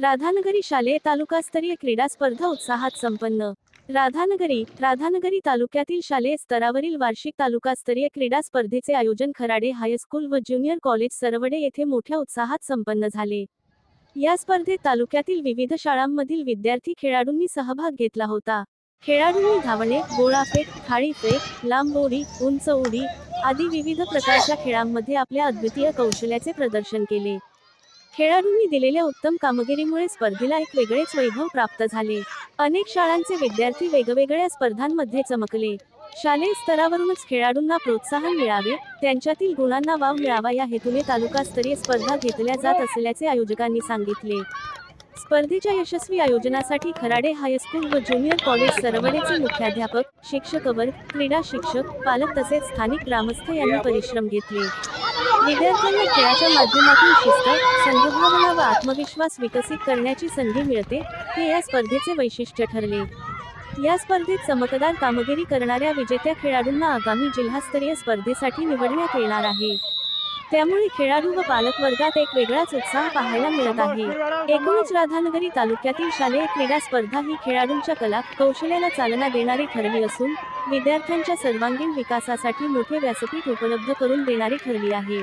राधानगरी शालेय तालुकास्तरीय क्रीडा स्पर्धा उत्साहात संपन्न. राधानगरी राधानगरी तालुक्यातील शालेय स्तरावरील वार्षिक तालुकास्तरीय क्रीडा स्पर्धेचे आयोजन खराडे हायस्कूल व ज्युनियर कॉलेज सरवडे येथे मोठ्या उत्साहात संपन्न झाले. या स्पर्धेत तालुक्यातील विविध शाळांमधील विद्यार्थी खेळाडूंनी सहभाग घेतला होता. खेळाडूंनी धावणे गोळाफेक थाळीफेक लांब उडी उंच उडी आदी विविध प्रकारच्या खेळांमध्ये आपल्या अद्वितीय कौशल्याचे प्रदर्शन केले. खेळाडूंनी दिलेल्या उत्तम कामगिरीमुळे स्पर्धेला एक वेगळेच वैभव प्राप्त झाले. अनेक शाळांचे विद्यार्थी वेगवेगळ्या स्पर्धांमध्ये चमकले. शालेय स्तरावरूनच खेळाडूंना प्रोत्साहन मिळावे त्यांच्यातील गुणांना वाव मिळावा या हेतूने तालुकास्तरीय स्पर्धा घेतल्या जात असल्याचे आयोजकांनी सांगितले. स्पर्धेच्या यशस्वी आयोजनासाठी खराडे हायस्कूल व ज्युनियर कॉलेज सरवडेचे मुख्याध्यापक शिक्षक वर्ग क्रीडा शिक्षक पालक तसेच स्थानिक ग्रामस्थ यांनी परिश्रम घेतले. विद्यार्थ्यांना खेळाच्या माध्यमातून शिस्त संघभावना व आत्मविश्वास विकसित करण्याची संधी मिळते हे या स्पर्धेचे वैशिष्ट्य ठरले. या स्पर्धेत चमकदार कामगिरी करणाऱ्या विजेत्या खेळाडूंना आगामी जिल्हास्तरीय स्पर्धेसाठी निवडण्यात येणार आहे. त्यामुळे खेळाडू व पालक वर्गात एक वेगळाच उत्साह पाहायला मिळत आहे. एकूणच राधानगरी तालुक्यातील शालेय क्रीडा स्पर्धा ही खेळाडूंच्या कला कौशल्याला चालना देणारी ठरली असून विद्यार्थ्यांच्या सर्वांगीण विकासासाठी मोठे व्यासपीठ उपलब्ध करून देणारी ठरली आहे.